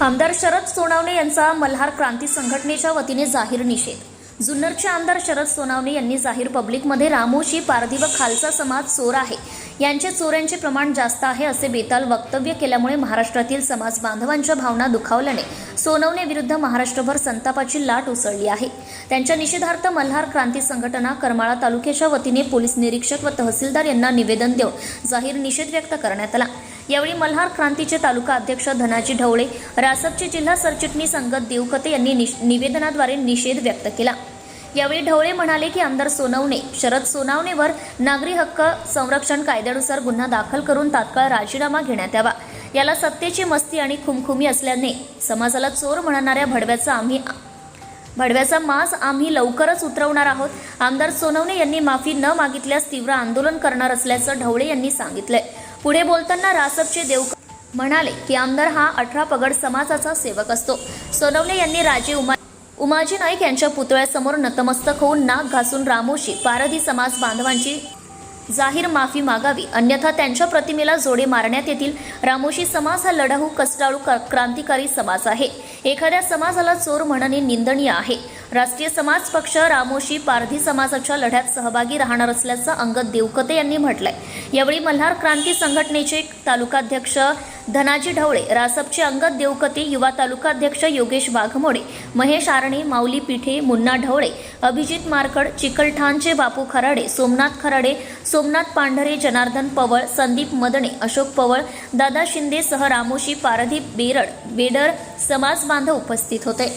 आमदार शरद सोनावणे यांचा मल्हार क्रांती संघटनेच्या वतीने जाहीर निषेध. जुन्नरचे आमदार शरद सोनावणे यांनी जाहीर पब्लिकमध्ये रामोशी पारधी व खालसा समाज चोर आहे. यांचे चोऱ्यांचे प्रमाण जास्त आहे असे बेताल वक्तव्य केल्यामुळे महाराष्ट्रातील समाज बांधवांच्या भावना दुखावल्याने सोनवणे विरुद्ध महाराष्ट्रभर संतापाची लाट उसळली आहे. त्यांच्या निषेधार्थ मल्हार क्रांती संघटना करमाळा तालुक्याच्या वतीने पोलीस निरीक्षक व तहसीलदार यांना निवेदन देऊन जाहीर निषेध व्यक्त करण्यात आला. यावेळी मल्हार क्रांतीचे तालुका अध्यक्ष धनाजी ढवळे रासपचे जिल्हा सरचिटणीस संगत देवखते यांनी निवेदनाद्वारे निषेध व्यक्त केला. यावेळी ढवळे म्हणाले की आमदार सोनवणे शरद सोनावणेवर नागरी हक्क संरक्षण कायद्यानुसार गुन्हा दाखल करून तात्काळ राजीनामा घेण्यात यावा. याला सत्तेची मस्ती आणि खुमखुमी असल्याने समाजाला चोर म्हणणाऱ्या भडव्याचा आम्ही भडव्याचा मास आम्ही लवकरच उतरवणार आहोत. आमदार सोनवणे यांनी माफी न मागितल्यास तीव्र आंदोलन करणार असल्याचं ढवळे यांनी सांगितलंय. पुढे बोलताना रासपचे देवकर म्हणाले की आमदार हा अठरा पगड समाजाचा सेवक असतो. सोनवणे यांनी राजे उमा उमाजी नाईक यांच्या पुतळ्यासमोर नतमस्तक होऊन नाक घासून रामोशी पारधी समाज बांधवांची जाहीर माफी मागावी. अन्यथा त्यांच्या प्रतिमेला जोडे मारण्यात येतील. रामोशी समाज हा लढाऊ कष्टाळू क्रांतिकारी समाज आहे. एखाद्या समाजाला चोर म्हणणे निंदनीय आहे. राष्ट्रीय समाज पक्ष रामोशी पारधी समाजाच्या लढ्यात सहभागी राहणार असल्याचं अंगद देवकते यांनी म्हटलंय. यावेळी मल्हार क्रांती संघटनेचे तालुकाध्यक्ष धनाजी ढवळे रासपचे अंगद देवकते युवा तालुकाध्यक्ष योगेश वाघमोडे महेश आरणे माऊली पिठे मुन्ना ढवळे अभिजित मारकड चिकलठाणचे बापू खराडे सोमनाथ खराडे सोमनाथ पांढरे जनार्दन पवळ संदीप मदणे अशोक पवळ दादा शिंदे सह रामोशी पारधी बेरड बेडर समाज बांधव उपस्थित होते.